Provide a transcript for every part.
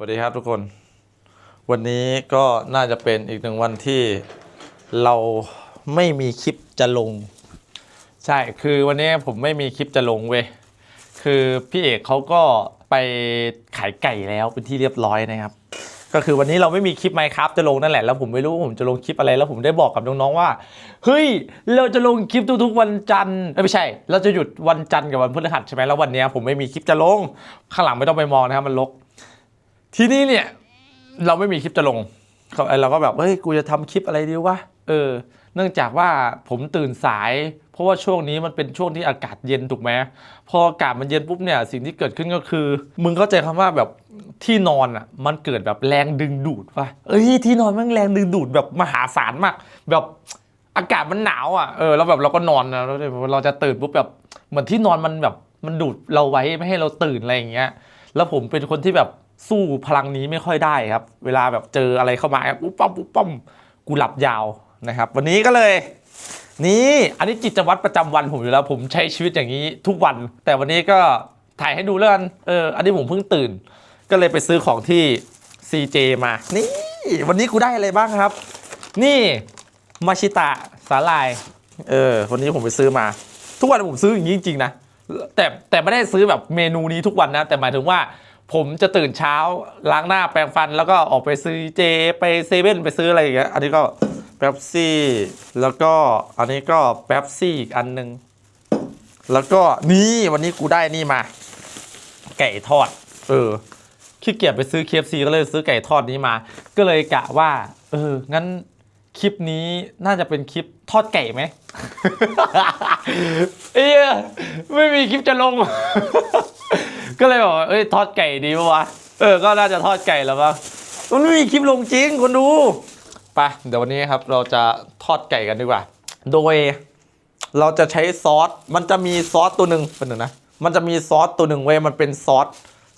สวัสดีครับทุกคน วันนี้ก็น่าจะเป็นอีกหนึ่งวันที่เราไม่มีคลิปจะลง ใช่คือวันนี้ผมไม่มีคลิปจะลงเว้ยคือพี่เอกเขาก็ไปขายไก่แล้วเป็นที่เรียบร้อยนะครับ ก็คือวันนี้เราไม่มีคลิปไมครับจะลงนั่นแหละแล้วผมไม่รู้ว่าผมจะลงคลิปอะไรแล้วผมได้บอกกับน้องๆว่าเฮ้ยเราจะลงคลิปทุกๆวันจันทร์เอ้ยไม่ใช่ เราจะหยุดวันจันทร์กับวันพฤหัสใช่ไหมแล้ววันนี้ผมไม่มีคลิปจะลง ข้างหลังไม่ต้องไปมองนะครับมันรก ทีนี้เนี่ยเราไม่มีคลิปจะลงเราก็แบบเฮ้ยกูจะทำคลิปอะไรดีวะเออ เนื่องจากว่าผมตื่นสาย เพราะว่าช่วงนี้มันเป็นช่วงที่อากาศเย็นถูกไหมพออากาศมันเย็นปุ๊บเนี่ยสิ่งที่เกิดขึ้นก็คือ มึงเข้าใจคำว่าแบบที่นอนอะมันเกิดแบบแรงดึงดูดว่ะเอ้ยที่นอนมันแรงดึงดูดแบบมหาศาลมาก แบบอากาศมันหนาวอะเออแล้วแบบเราก็นอนนะแล้วเราจะตื่นปุ๊บแบบเหมือนที่นอนมันแบบมันดูดเราไว้ไม่ให้เราตื่นอะไรอย่างเงี้ย แล้วผมเป็นคนที่แบบ สู้พลังนี้ไม่ค่อยได้ครับ เวลาแบบเจออะไรเข้ามาปุ๊บปั๊มปุ๊บปั๊มกูหลับยาวนะครับ วันนี้ก็เลย นี่อันนี้จิตวัตรประจำวันผมอยู่แล้ว ผมใช้ชีวิตอย่างนี้ทุกวัน แต่วันนี้ก็ถ่ายให้ดูแล้วกันเอออันนี้ผมเพิ่งตื่น ก็เลยไปซื้อของที่ CJ มา นี่ วันนี้กูได้อะไรบ้างครับ นี่มาชิตะสาลาย เออ วันนี้ผมไปซื้อมา ทุกวันผมซื้ออย่างนี้จริงๆนะ แต่แต่ไม่ได้ซื้อแบบเมนูนี้ทุกวันนะ แต่หมายถึงว่า ผมจะตื่นเช้าล้างหน้าแปรงฟันแล้วก็ออกไปซื้อเจไปเซเว่นไปซื้ออะไรอย่างเงี้ยอันนี้ก็เป๊ปซี่แล้วก็อันนี้ก็เป๊ปซี่อีกอันหนึง แล้วก็นี่วันนี้กูได้นี่มา ไก่ทอด เออขี้เกียจไปซื้อ KFC ก็เลยซื้อไก่ทอดนี้มา ก็เลยกะว่า เออ งั้นคลิปนี้น่าจะเป็นคลิปทอดไก่ไหมเอ้ยไม่มีคลิปจะลง ก็เลยบอกว่าเอ้ยทอดไก่ดีปะวะ เออ ก็น่าจะทอดไก่แล้วปะมันไม่มีคลิปลงจริงคนดู ไป เดี๋ยววันนี้ครับเราจะทอดไก่กันดีกว่า โดยเราจะใช้ซอส มันจะมีซอสตัวหนึ่งเป็นหนึ่งนะ มันจะมีซอสตัวหนึ่งเว้ย มันเป็นซอส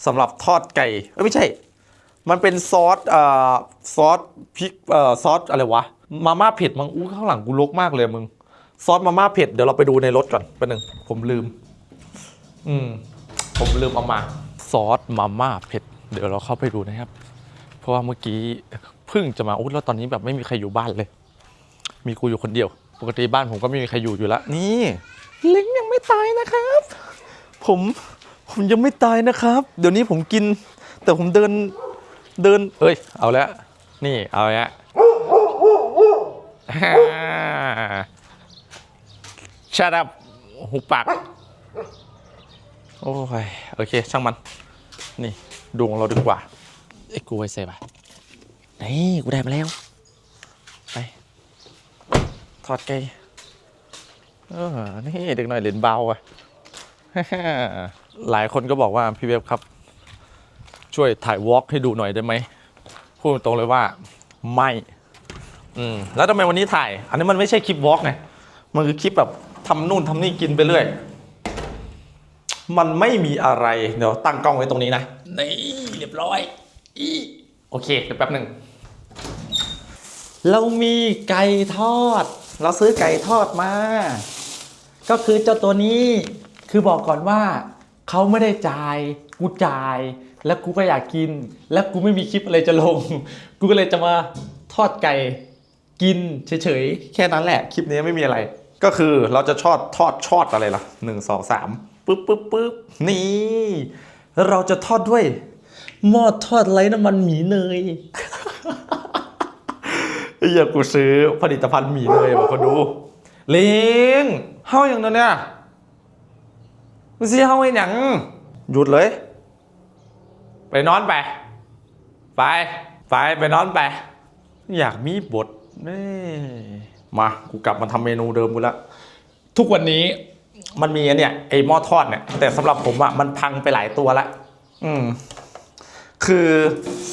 สำหรับทอดไก่ เอ้ยไม่ใช่ มันเป็นซอสเอ่อซอสพริกเอ่อซอสอะไรวะ มาม่าเผ็ดมังอู้ข้างหลังกูลกมากเลยมึง ซอสมาม่าเผ็ด เดี๋ยวเราไปดูในรถก่อนเป็นหนึ่งผมลืม อืม ผมลืมเอามาซอสมาม่าเผ็ด เดี๋ยวเราเข้าไปดูนะครับ เพราะว่าเมื่อกี้เพิ่งจะมาอู้แล้วตอนนี้แบบไม่มีใครอยู่บ้านเลย มีกูอยู่คนเดียว ปกติบ้านผมก็ไม่มีใครอยู่อยู่แล้วนี่เล้งยังไม่ตายนะครับ ผมผมยังไม่ตายนะครับ เดี๋ยวนี้ผมกิน แต่ผมเดินเดิน เอ้ย เอาแล้วนี่เอาแล้วชัด up หุบปาก โอ้ยโอเค ช่างมัน นี่ดวงเราดีกว่าไอ้กูไว้เซฟอะนี่กูได้มาแล้ว ไปทอดไก่เออนี่เด็กหน่อยเหรียญเบาอะหลายคนก็บอกว่าพี่เวฟครับ ช่วยถ่ายวอล์กให้ดูหน่อยได้ไหมพูดตรงเลยว่าไม่อืมแล้วทำไมวันนี้ถ่าย อันนี้มันไม่ใช่คลิปวอล์กไงมันคือคลิปแบบทำนู่นทำนี่กินไปเรื่อย มันไม่มีอะไร เดี๋ยวตั้งกล้องไว้ตรงนี้นะ นี่เรียบร้อยอีโอเค เดี๋ยวแป๊บหนึ่ง เรามีไก่ทอด เราซื้อไก่ทอดมา ก็คือเจ้าตัวนี้ คือบอกก่อนว่าเขาไม่ได้จ่าย กูจ่าย แล้วกูก็อยากกิน แล้วกูไม่มีคลิปอะไรจะลง กูก็เลยจะมาทอดไก่กินเฉยๆ แค่นั้นแหละ คลิปนี้ไม่มีอะไร ก็คือเราจะทอดทอดชอดอะไรล่ะหนึ่งสองสาม ปึ๊บปึ๊บปึ๊บนี่ เราจะทอดด้วย หม้อทอดไร้น้ำมันหมีเนยไอ้เหี้ยกูซื้อผลิตภัณฑ์หมีเนยบอกคนดูเลิงเฮาอย่างนั้นเนี่ยมึงสิเฮาไอ้หยังหยุดเลย ไปนอนไป ไป ไปไปนอนไป อยากมีบทนี่มา กูกลับมาทำเมนูเดิมกูแล้วทุกวันนี้ มันมีเนี่ยไอหม้อทอดเนี่ยแต่สำหรับผมอะมันพังไปหลายตัวละ อืม คือ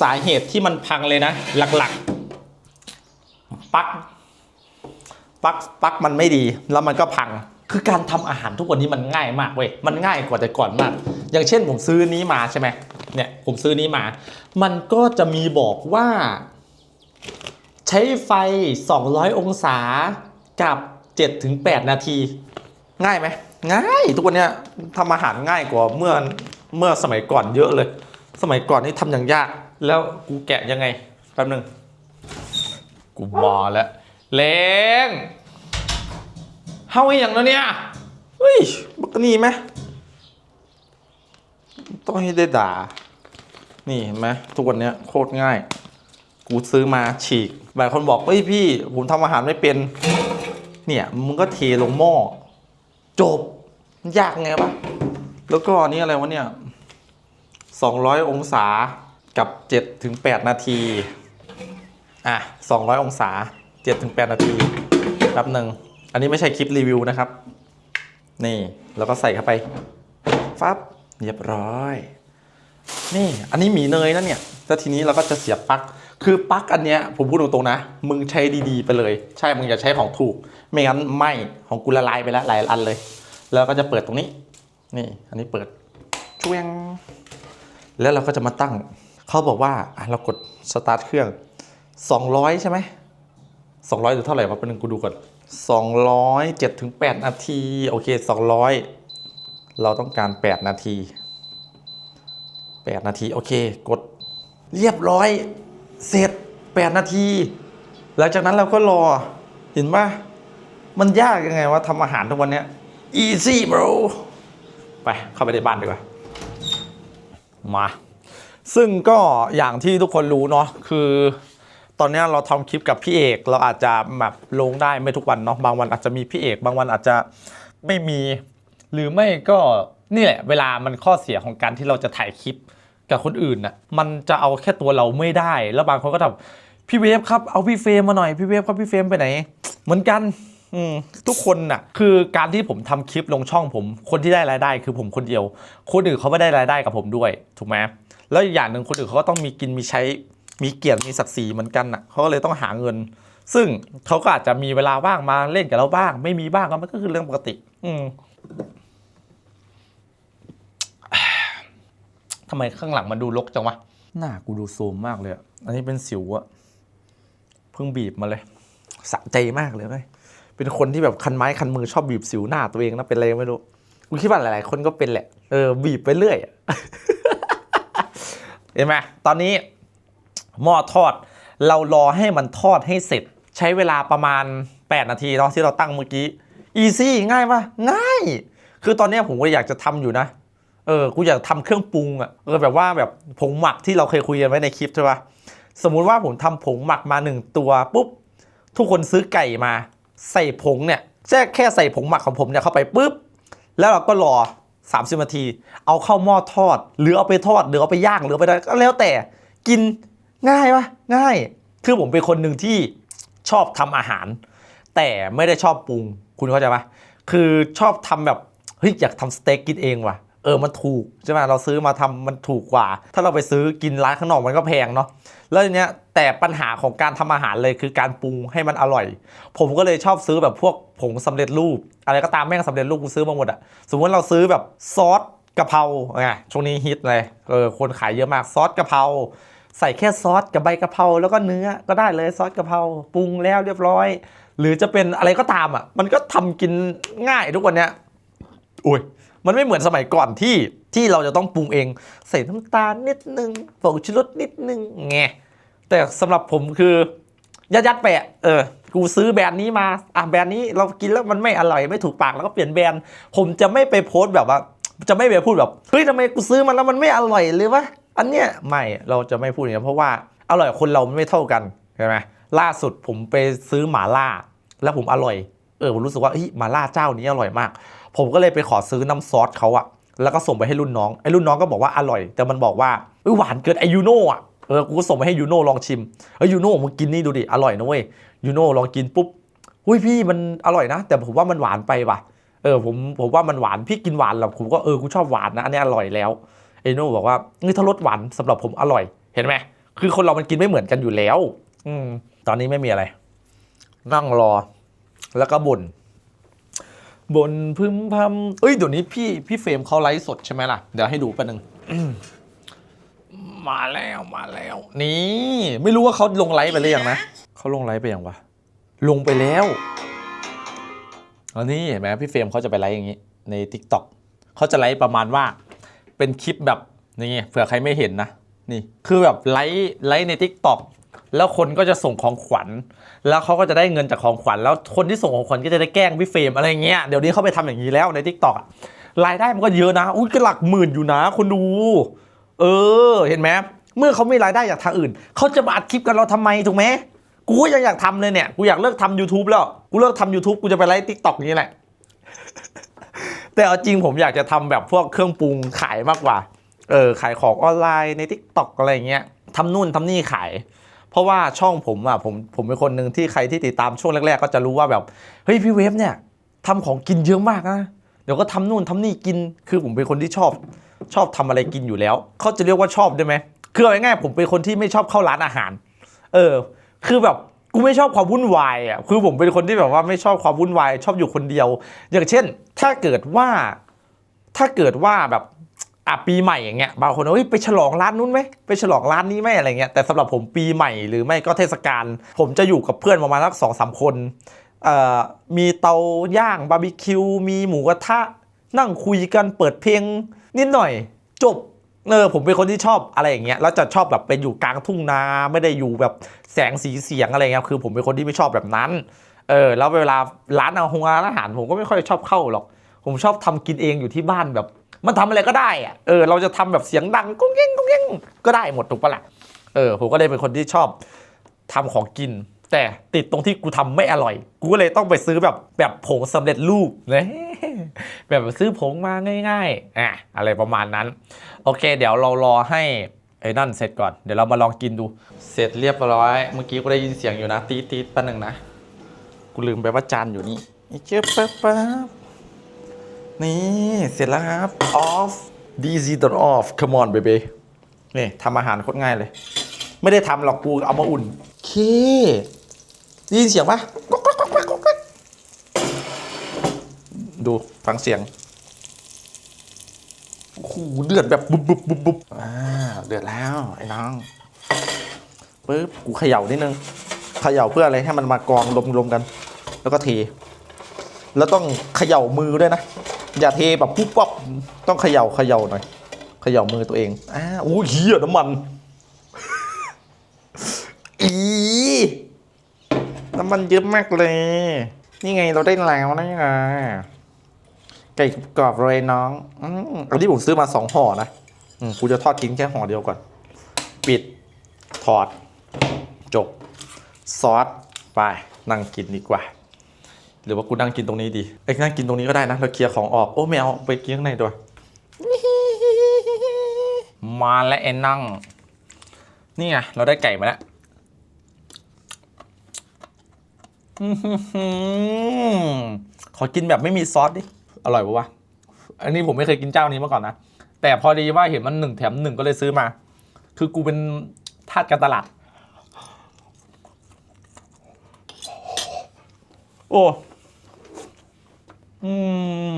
สาเหตุที่มันพังเลยนะ หลักๆปั๊กปั๊กปั๊กมันไม่ดี แล้วมันก็พัง คือการทำอาหารทุกวันนี้มันง่ายมากเว้ยมันง่ายกว่าแต่ก่อนมาก อย่างเช่นผมซื้อนี้มาใช่ไหมเนี่ยผมซื้อนี้มา มันก็จะมีบอกว่า ใช้ไฟ 200 องศากับ 7-8 นาที ง่ายไหมง่าย ทุกวันนี้ทำอาหารง่ายกว่าเมื่อเมื่อสมัยก่อนเยอะเลย สมัยก่อนนี่ทำอย่างยาก แล้วกูแกะยังไงแป๊บหนึงกูมาแล้วเลงเฮาอีหยังแล้วเนี่ยเฮ้ยบักนี่ไหมต้องให้ได้ด่า นี่เห็นไหมทุกวันนี้โคตรง่าย กูซื้อมาฉีกหลายคนบอกเฮ้ยพี่ ผมทำอาหารไม่เป็น เนี่ยมึงก็เทลงหม้อ จบมันยากไงวะ แล้วก็อันนี่อะไรวะเนี่ย 200 องศากับ 7 ถึง 8 นาที อะ 200 องศา 7 ถึง 8 นาทีแป๊บหนึ่ง อันนี้ไม่ใช่คลิปรีวิวนะครับ นี่ แล้วก็ใส่เข้าไป ฟับ เรียบร้อย นี่ อันนี้หมีเนยนะเนี่ย แล้วทีนี้เราก็จะเสียบปลั๊ก คือปลั๊กอันเนี้ยผมพูดตรงๆนะ มึงใช้ดีๆไปเลย ใช่มึงอย่าใช้ของถูก ไม่งั้นไหมของกูละลายไปแล้วหลายอันเลย แล้วก็จะเปิดตรงนี้ นี่ อันนี้เปิดช่วงแล้วเราก็จะมาตั้ง เขาบอกว่าอะเรากดสตาร์ทเครื่อง 200 ใช่ไหม200หรือเท่าไหร่วะเป็นหนึ่งกูดูก่อน200 7ถึง8นาที โอเค200เราต้องการ8นาที8นาที โอเค กดเรียบร้อย เสร็จ 8 นาที หลังจากนั้นเราก็รอ เห็นปะมันยากยังไงวะทำอาหารทุกวันเนี้ย easy bro ไป เข้าไปในบ้านดีกว่า มา ซึ่งก็อย่างที่ทุกคนรู้เนาะคือตอนนี้เราทำคลิปกับพี่เอก เราอาจจะแบบลงได้ไม่ทุกวันเนาะบางวันอาจจะมีพี่เอก บางวันอาจจะไม่มี หรือไม่ก็นี่แหละ เวลามันข้อเสียของการที่เราจะถ่ายคลิป กับคนอื่นน่ะมันจะเอาแค่ตัวเราไม่ได้ แล้วบางคนก็แบบพี่เวฟครับเอาพี่เฟรมมาหน่อยพี่เวฟครับพี่เฟรมไปไหน เหมือนกันทุกคนน่ะคือการที่ผมทำคลิปลงช่องผม คนที่ได้รายได้คือผมคนเดียว คนอื่นเขาไม่ได้รายได้กับผมด้วย ถูกไหมแล้วอีกอย่างหนึ่งคนอื่นเขาก็ต้องมีกินมีใช้มีเกียรติมีศักดิ์ศรีเหมือนกันน่ะเขาก็เลยต้องหาเงิน ซึ่งเขาก็อาจจะมีเวลาว่างมาเล่นกับเราบ้าง ไม่มีบ้างก็มันก็คือเรื่องปกติ อืม ทำไมข้างหลังมันดูรกจังวะ หน้ากูดูโซมมากเลยอะอันนี้เป็นสิวอะเพิ่งบีบมาเลยสะใจมากเลยเว้ยเป็นคนที่แบบคันไม้คันมือชอบบีบสิวหน้าตัวเองนะเป็นอะไรไม่รู้กูคิดว่าหลาย ๆ คนก็เป็นแหละเออบีบไปเรื่อยอะ เห็นไหมตอนนี้หม้อทอด เรารอให้มันทอดให้เสร็จ ใช้เวลาประมาณ 8 นาทีเนาะที่เราตั้งเมื่อกี้อีซี่ง่ายปะง่าย คือตอนเนี้ยผมก็อยากจะทำอยู่นะ เออกูอยากทำเครื่องปรุงอะเออแบบว่าแบบผงหมักที่เราเคยคุยกันไว้ในคลิปใช่ปะสมมุติว่าผมทำผงหมักมาหนึ่งตัวปุ๊บทุกคนซื้อไก่มา ใส่ผงเนี่ยแค่แค่ใส่ผงหมักของผมเนี่ยเข้าไปปุ๊บแล้วเราก็รอ30นาที เอาเข้าหม้อทอด หรือเอาไปทอดหรือเอาไปย่างหรือเอาไปอะไรก็แล้วแต่กินง่ายปะง่าย คือผมเป็นคนหนึ่งที่ชอบทำอาหาร แต่ไม่ได้ชอบปรุงคุณเข้าใจปะคือชอบทำแบบเฮ้ยอยากทำสเต็กกินเองว่ะ ออมันถูกใช่ไหมเราซื้อมาทำมันถูกกว่า ถ้าเราไปซื้อกินร้านข้างนอกมันก็แพงเนาะแล้วเนี้ยแต่ปัญหาของการทำอาหารเลยคือการปรุงให้มันอร่อย ผมก็เลยชอบซื้อแบบพวกผงสำเร็จรูป อะไรก็ตามแม่งสำเร็จรูปกูซื้อมาหมดอะสมมติเราซื้อแบบซอสกะเพราไงช่วงนี้ฮิตเลยเออคนขายเยอะมากซอสกะเพราใส่แค่ซอสกับใบกะเพราแล้วก็เนื้อก็ได้เลยซอสกะเพราปรุงแล้วเรียบร้อย หรือจะเป็นอะไรก็ตามอะมันก็ทำกินง่ายทุกวันเนี้ยอุ้ย มันไม่เหมือนสมัยก่อนที่ที่เราจะต้องปรุงเอง ใส่น้ำตาลนิดนึงผงชูรสนิดนึงแงแต่สำหรับผมคือยัดยัดๆไปะเออกูซื้อแบรนด์นี้มาอะแบรนด์นี้เรากินแล้วมันไม่อร่อยไม่ถูกปากแล้วก็เปลี่ยนแบรนด์ ผมจะไม่ไปโพสต์แบบว่า จะไม่ไปพูดแบบเฮ้ยทำไมกูซื้อมันแล้วมันไม่อร่อยเลยวะอันเนี้ยไม่เราจะไม่พูดอย่างนี้เพราะว่าอร่อยคนเราไม่เท่ากันใช่ไหมล่าสุดผมไปซื้อหมาล่า แล้วผมอร่อยเออผมรู้สึกว่าเฮ้ยหมาล่าเจ้านี้อร่อยมาก ผมก็เลยไปขอซื้อน้ำซอสเขาอะแล้วก็ส่งไปให้รุ่นน้องไอ้รุ่นน้องก็บอกว่าอร่อย แต่มันบอกว่าเอ้ยหวานเกินไอยูโน่อะเออกูก็ส่งไปให้ยูโน่ลองชิมเฮ้ยยูโน่มึงกินนี่ดูดิอร่อยนะเว้ยยูโน่ลองกินปุ๊บหุ้ยพี่มันอร่อยนะ แต่ผมว่ามันหวานไปว่ะเออผมผมว่ามันหวานพี่กินหวานหรอผมก็เออกูชอบหวานนะอันนี้อร่อยแล้วไอโน่บอกว่านี่ถ้ารสหวานสำหรับผมอร่อยเห็นไหมคือคนเรามันกินไม่เหมือนกันอยู่แล้ว อืมตอนนี้ไม่มีอะไร นั่งรอ แล้วก็บ่น บนพึมพำเอ้ยเดี๋ยวนี้พี่พี่เฟรมเขาไลฟ์สดใช่ไหมล่ะ เดี๋ยวให้ดูแป๊บนึงอืมมาแล้วมาแล้ว นี่ ไม่รู้ว่าเขาลงไลฟ์ไปหรือยังนะเขาลงไลฟ์ไปยังวะลงไปแล้วแล้วนี่เห็นไหมพี่เฟรมเขาจะไปไลฟ์อย่างนี้ ใน t ิ k t o k เขาจะไลฟ์ประมาณว่า เป็นคลิปแบบนี่เผื่อใครไม่เห็นนะนี่ คือแบบไลฟ์ไลฟ์ใน t ิ k t o k แล้วคนก็จะส่งของขวัญ แล้วเขาก็จะได้เงินจากของขวัญ แล้วคนที่ส่งของขวัญก็จะได้แกล้งพี่เฟรมอะไรเงี้ย เดี๋ยวนี้เขาไปทำอย่างนี้แล้วใน t ิ k t o k อะรายได้มันก็เยอะนะ อุ้ยก็หลักหมื่นอยู่นะ คนดู เออ เห็นไหมเมื่อเขาไม่รายได้จากทางอื่น เขาจะมาอัดคลิปกันเราทำไมถูกไหมกูก็ยังอยากทำเลยเนี่ย กูอยากเลิกทำ YouTube แล้ว กูเลิกทำ YouTube กูจะไปไลฟ์ t ิ k t o k นี้แหละ แต่เอาจริงผมอยากจะทำแบบพวกเครื่องปรุงขายมากกว่า เออ ขายของออนไลน์ใน t ิ k t o k อะไรเงี้ยทำนู่นทำนี่ขาย ราะว่าช่องผมอะผมผมเป็นคนหนึ่งที่ใครที่ติดตามช่วงแรก ๆ ก็จะรู้ว่าแบบเฮ้ยพี่เวฟเนี่ยทำของกินเยอะมากนะเดี๋ยวก็ทำนู่นทำนี่กิน คือผมเป็นคนที่ชอบชอบทำอะไรกินอยู่แล้วเขาจะเรียกว่าชอบได้ไหมคือเอาง่ายๆผมเป็นคนที่ไม่ชอบเข้าร้านอาหาร เออ คือแบบกูไม่ชอบความวุ่นวายอะคือผมเป็นคนที่แบบว่าไม่ชอบความวุ่นวาย ชอบอยู่คนเดียว อย่างเช่น ถ้าเกิดว่าถ้าเกิดว่าแบบ อะปีใหม่อย่างเงี้ยบางคนเฮ้ยไปฉลองร้านนู้นไหมไปฉลองร้านนี้ไหมอะไรเงี้ยแต่สำหรับผมปีใหม่หรือไม่ก็เทศกาลผมจะอยู่กับเพื่อนประมาณสักสองสามคนเอ่อมีเตาย่างบาร์บีคิวมีหมูกระทะ นั่งคุยกันเปิดเพลงนิดหน่อยจบเออผมเป็นคนที่ชอบอะไรอย่างเงี้ยแล้วจะชอบแบบไปอยู่กลางทุ่งนาไม่ได้อยู่แบบแสงสีเสียงอะไรเงี้ยคือผมเป็นคนที่ไม่ชอบแบบนั้นเออแล้วเวลาร้านอาหารอาหารผมก็ไม่ค่อยชอบเข้าหรอก ผมชอบทำกินเองอยู่ที่บ้านแบบ มันทำอะไรก็ได้อะเออเราจะทำแบบเสียงดังกุ้งเก้งกุ้งเก้งก็ได้หมดถูกปะล่ะเออผมก็เลยเป็นคนที่ชอบทำของกิน แต่ติดตรงที่กูทำไม่อร่อย กูก็เลยต้องไปซื้อแบบแบบผงสำเร็จรูปนะแบบซื้อผงมาง่ายๆอะอะไรประมาณนั้น โอเค เดี๋ยวเรารอให้ไอ้นั่นเสร็จก่อนเดี๋ยวเรามาลองกินดู เสร็จเรียบร้อย เมื่อกี้กูได้ยินเสียงอยู่นะตีตีดๆแป๊บนึงนะ กูลืมไปว่าจานอยู่นี่เจ๊ปั๊บปั๊บ นี่เสร็จแล้วครับ off dz off come on baby นี่ทำอาหารโคตรง่ายเลย ไม่ได้ทำหรอกกูเอามาอุ่นเคได้ยินเสียงปะดูฟังเสียงโอ้โหเดือดแบบบุบบุบบุบบุบอ่าเดือดแล้ว ไอ้น้องปึ๊บกูเขย่านิดนึงเขย่าเพื่ออะไรให้มันมากองรวมๆกัน แล้วก็เทแล้วต้องเขย่ามือด้วยนะ อย่าเทแบบปุ๊บปั๊บต้องเขย่าเขย่าหน่อยเขย่ามือตัวเองอ่าโอ้ยเหี้ยน้ำมันอีน้ำมันเยอะมากเลย นี่ไงเราได้แล้วนะไงไก่กรอบเลยน้องอันนี้ผมซื้อมาสองห่อนะกูจะทอดกินแค่ห่อเดียวก่อน ปิด ถอด จบ ซอส ไป นั่งกินดีกว่า หรือว่ากูนั่งกินตรงนี้ดีไอ้ยนั่งกินตรงนี้ก็ได้นะเราเคลียร์ของออกโอ้ไม่เอาไปกินข้างในด้วยมาแล้วไอ้นั่ง นี่ไงเราได้ไก่มาแล้วอื้อหือขอกินแบบไม่มีซอสดิ อร่อยปะวะ อันนี้ผมไม่เคยกินเจ้านี้มาก่อนนะ แต่พอดีว่าเห็นมันหนึ่งแถมหนึ่งก็เลยซื้อมา คือกูเป็นทาสการตลาด โอ้ อืม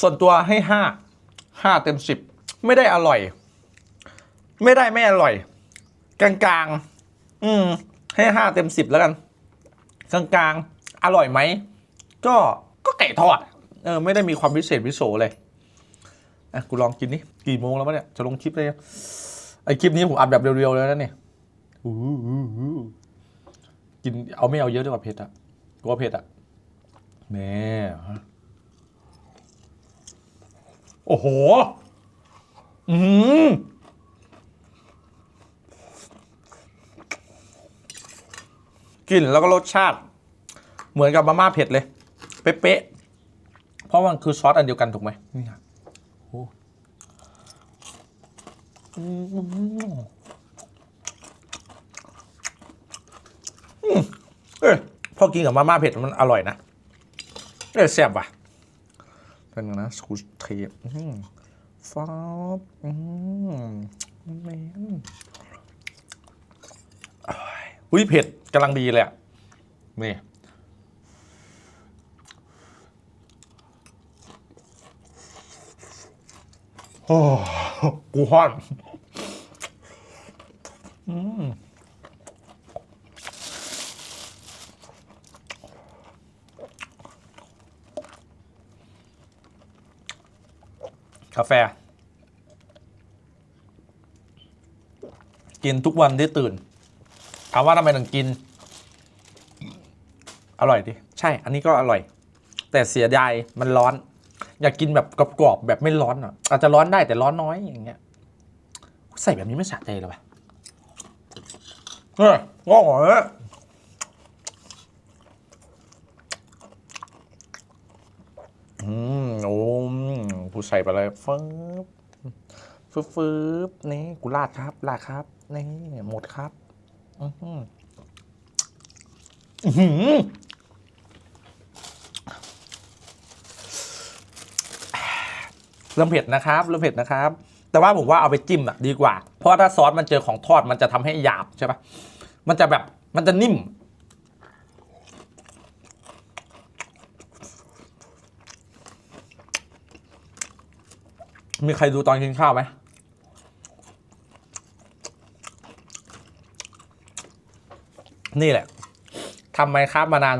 ส่วนตัวให้ห้าห้าเต็มสิบไม่ได้อร่อย ไม่ได้ไม่อร่อย กลางๆ อืม ให้ห้าเต็มสิบแล้วกัน กลางๆ อร่อยไหม ก็ก็ไก่ทอด เออ ไม่ได้มีความพิเศษวิโสเลยอะกูลองกินนี่กี่โมงแล้ววะเนี่ยจะลงคลิปเลยไอคลิปนี้ผมอัดแบบเรียวๆเลยนะเนี่ยอู้กินเอาไม่เอาเยอะดีกว่าเผ็ดอะกูว่าเผ็ดอะ แม่ฮะโอ้โห อืมกลิ่นแล้วก็รสชาติ เหมือนกับมาม่าเผ็ดเลย เป๊ะๆเพราะมันคือซอสอันเดียวกันถูกไหมนี่ครับโอ้อืมอืมเอ้ยพอกินกับมาม่าเผ็ดมันอร่อยนะ เอ้ยแซ่บว่ะเป็นไงนะสูเทปอืมฟอบอืมแมนอุ้ยเผ็ดกำลังดีเลยอะนี่โอ้กูฮอนอืม กาแฟ กินทุกวันที่ตื่น ถามว่าทำไมถึงกิน อร่อยดิ ใช่ อันนี้ก็อร่อย แต่เสียดายมันร้อน อยากกินแบบกรอบๆแบบไม่ร้อนอะ อาจจะร้อนได้แต่ร้อนน้อยอย่างเงี้ย ใส่แบบนี้ไม่สะใจเลยว่ะเฮ้ยงอกเหรอเนี่ยอืม โอ้กูใส่ไปเลยฟึบฟึบฟึบนี่กูลาดครับลาดครับนี่หมดครับอือหืออื้อหือเริ่มเผ็ดนะครับเริ่มเผ็ดนะครับ แต่ว่าผมว่าเอาไปจิ้มอะดีกว่า เพราะถ้าซอสมันเจอของทอดมันจะทำให้หยาบใช่ปะมันจะแบบมันจะนิ่ม มีใครดูตอนกินข้าวไหมนี่แหละทำไมครับมานาน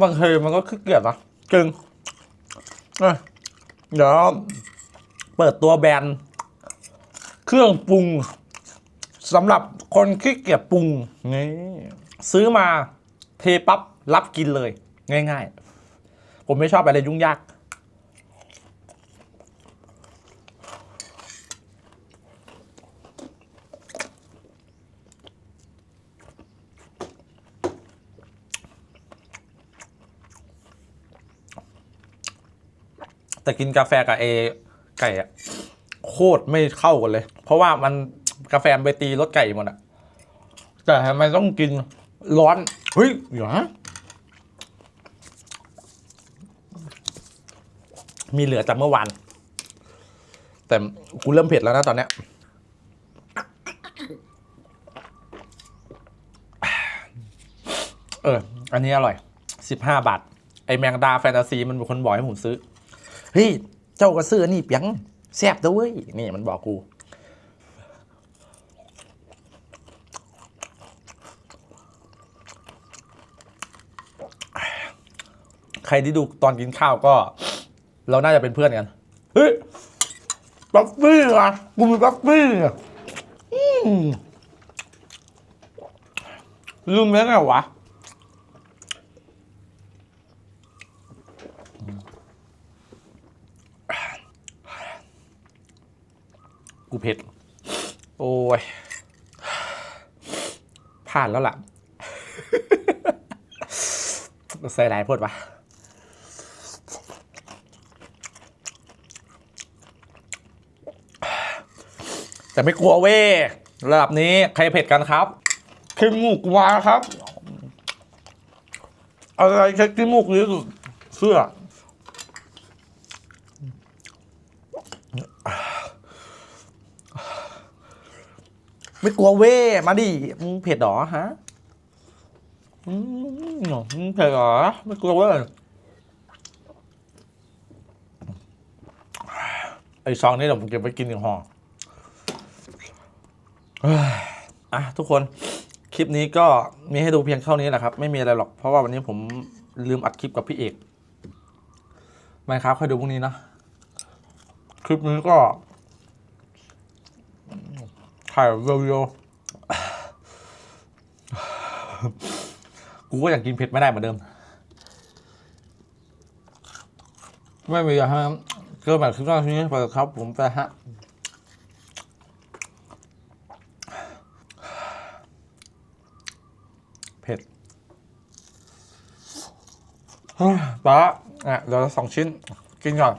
บางทีมันก็ขี้เกียจนะจึงเอ้ยเดี๋ยวเปิดตัวแบรนด์เครื่องปรุงสำหรับคนขี้เกียจปรุงนี่ซื้อมาเทปั๊บรับกินเลย ง่าย ๆ ผมไม่ชอบอะไรยุ่งยาก แต่กินกาแฟกับเอไก่อะโคตรไม่เข้ากันเลย เพราะว่ามันกาแฟไปตีรสไก่หมดอะแต่ทำไมต้องกินร้อนเฮ้ยเดี๋ยวนะมีเหลือจากเมื่อวานแต่กูเริ่มเผ็ดแล้วนะตอนเนี้ยเออ อันนี้อร่อยสิบห้าบาท ไอแมงดาแฟนตาซีมันเป็นคนบอกให้ผมซื้อ เฮ้ยเจ้าก็ซื้อนี่เปียงแซ่บเด้อเว้ยนี่มันบอกกูใครที่ดูตอนกินข้าวก็ เราน่าจะเป็นเพื่อนกัน เฮ้ยบัฟฟี่อะกูมีบัฟฟี่อะอืมลืมแล้วไงวะ กูเผ็ด โอ้ยพลาดแล้วล่ะใส่หลายพดวะแต่ไม่กลัวเว้ระดับนี้ใครเผ็ดกันครับขี้มูกวาครับ อะไรใช้ขี้มูกนี้สุดเสื้อ ไม่กลัวเว้มาดิมึงเผ็ดหรอฮะอืมมึงเผ็ดหรอไม่กลัวเว้ยไอซองนี้เดี๋ยวผมเก็บไว้กินอีกห่ออะทุกคนคลิปนี้ก็มีให้ดูเพียงเท่านี้แหละครับ ไม่มีอะไรหรอกเพราะว่าวันนี้ผมลืมอัดคลิปกับพี่เอกไม่ครับค่อยดูพรุ่งนี้นะ คลิปนี้ก็ ถ่ายเรียวๆกูก็อยากกินเผ็ดไม่ได้เหมือนเดิม ไม่มีอะฮะเกินแบบคลิปหน้าทีนี้ไปครับ ผมไปฮะเผ็ดป้าอะเดี๋ยวสองชิ้น กินก่อน